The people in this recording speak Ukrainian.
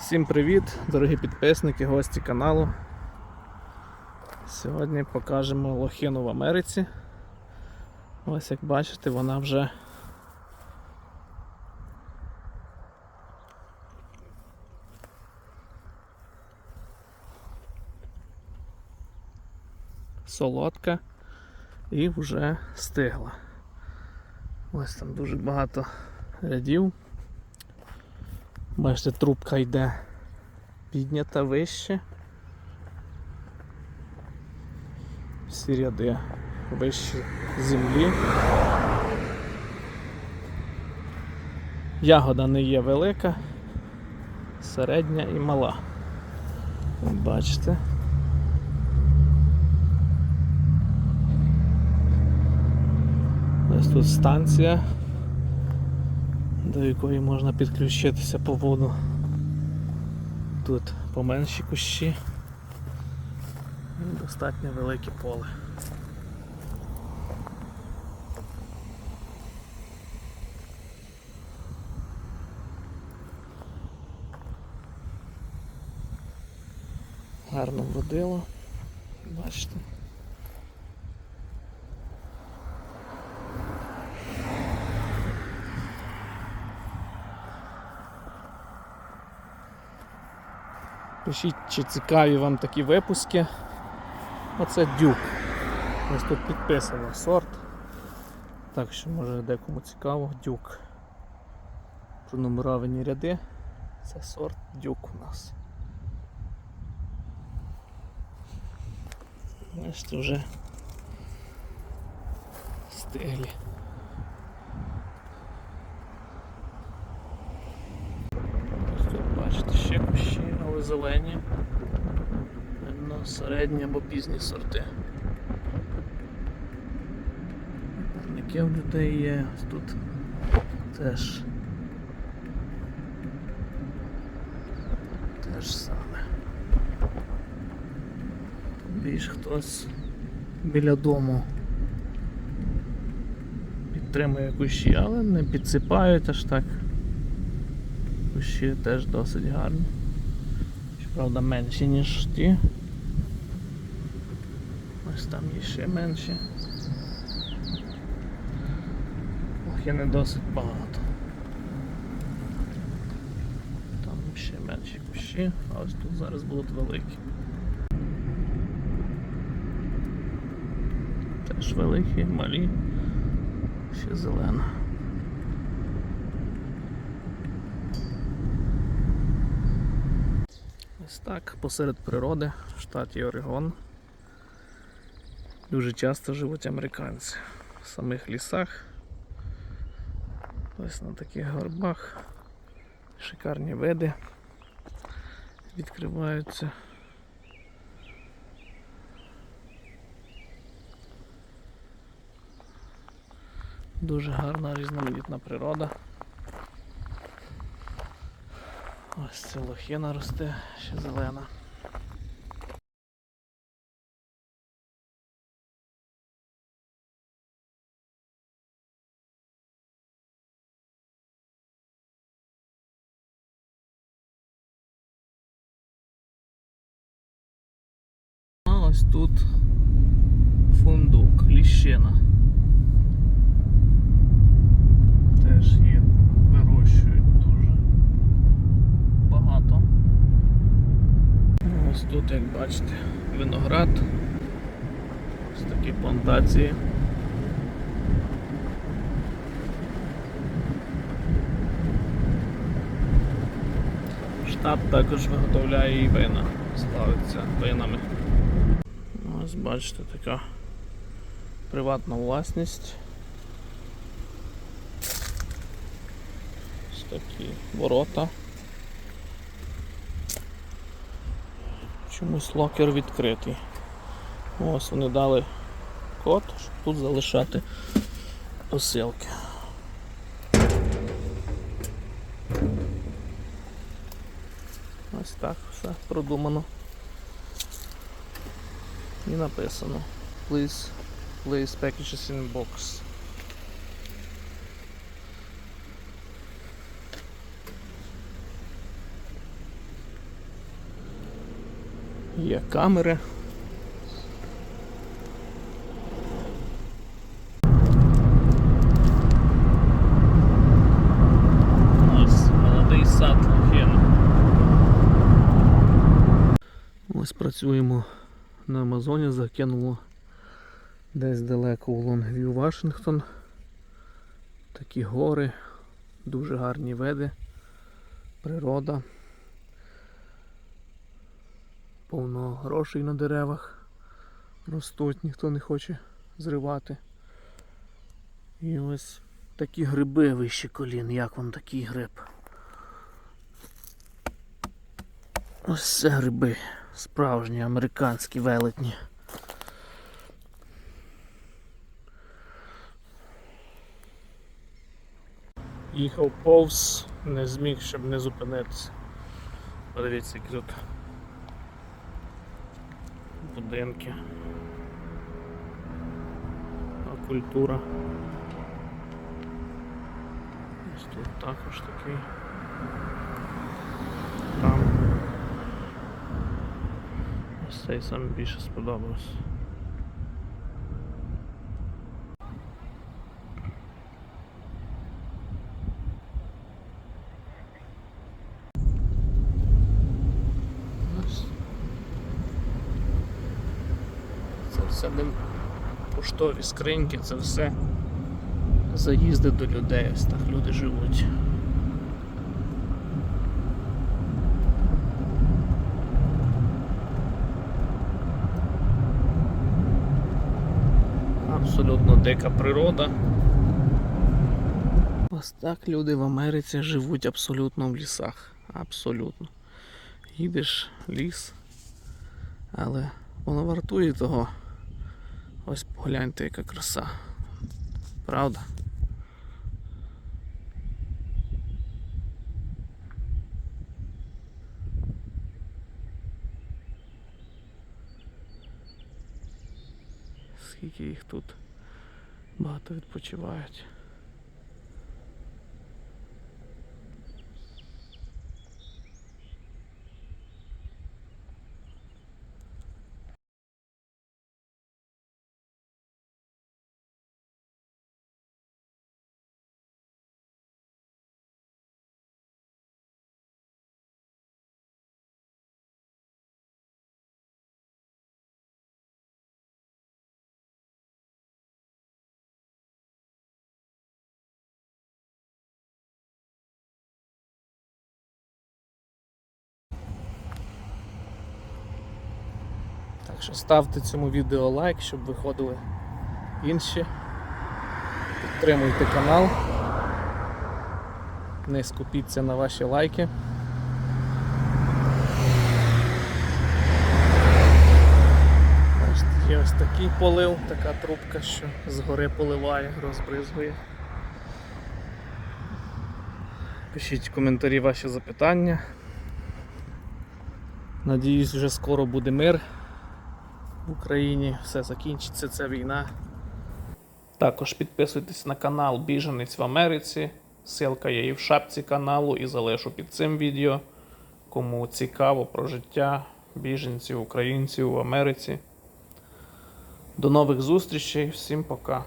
Всім привіт, дорогі підписники, гості каналу. Сьогодні покажемо лохину в Америці. Ось як бачите, вона вже солодка і вже стигла. Ось там дуже багато рядів. Бачите, трубка йде піднята вище. Всі ряди вище землі. Ягода не є велика, середня і мала. Бачите. Ось тут станція до якої можна підключитися по воду. Тут поменші кущі і достатньо велике поле. Гарно вродило, бачите. Пишіть, чи цікаві вам такі випуски. Оце дюк. Ось тут підписано сорт. Так що може декому цікаво, дюк. Пронумеровані ряди. Це сорт дюк у нас. Бачите, вже стиглі. Ось тут бачите ще кущі, але зелені. Видно, середні або пізні сорти. Парники в людей є, тут теж. Теж саме. Більш хтось біля дому підтримує кущі, але не підсипають аж так. Кущі теж досить гарні. Щоправда менші, ніж ті. Ось там є ще менші. Лохини досить багато. Там ще менші кущі, а ось тут зараз будуть великі. Теж великі, малі, ще зелена. Так, посеред природи в штаті Орегон. Дуже часто живуть американці в самих лісах. Ось на таких горбах. Шикарні види відкриваються. Дуже гарна різноманітна природа. Ось ця лохина росте, ще зелена. Ось тут фундук, ліщина. Теж є, вирощують дуже багато. Ось як бачите, виноград. Ось такі плантації. Штат також виготовляє і вина, славиться винами. Ось бачите, така приватна власність. Ось такі ворота. Чомусь локер відкритий. Ось вони дали код, щоб тут залишати посилки. Ось так все продумано. І написано. Please place packages in box. Є камери. Ось молодий сад Лохина. Ось працюємо на Амазоні, закинуло десь далеко у Лонгвію, Вашингтон. Такі гори, дуже гарні види, природа. Повно грошей на деревах ростуть, ніхто не хоче зривати. І ось такі гриби вище колін. Як вам такий гриб? Ось це гриби. Справжні американські велетні. Їхав повз, не зміг, щоб не зупинитися. Подивіться, які тут будинки. А культура. Ось тут також такий. Там. Ось цей саме більше сподобався. Ось. Не поштові скриньки, це все заїзди до людей. Ось так люди живуть. Абсолютно дика природа. Ось так люди в Америці живуть абсолютно в лісах. Абсолютно. Їдеш ліс, але воно вартує того. Ось погляньте, яка краса. Правда? Скільки їх тут багато відпочивають. Так що ставте цьому відео лайк, щоб виходили інші. Підтримуйте канал. Не скупіться на ваші лайки. Є ось такий полив, така трубка, що згори поливає, розбризгує. Пишіть в коментарі ваші запитання. Надіюсь, вже скоро буде мир в Україні, все закінчиться ця війна. Також підписуйтесь на канал Біженець в Америці. Силка є і в шапці каналу, і залишу під цим відео. Кому цікаво про життя біженців, українців в Америці. До нових зустрічей, всім пока.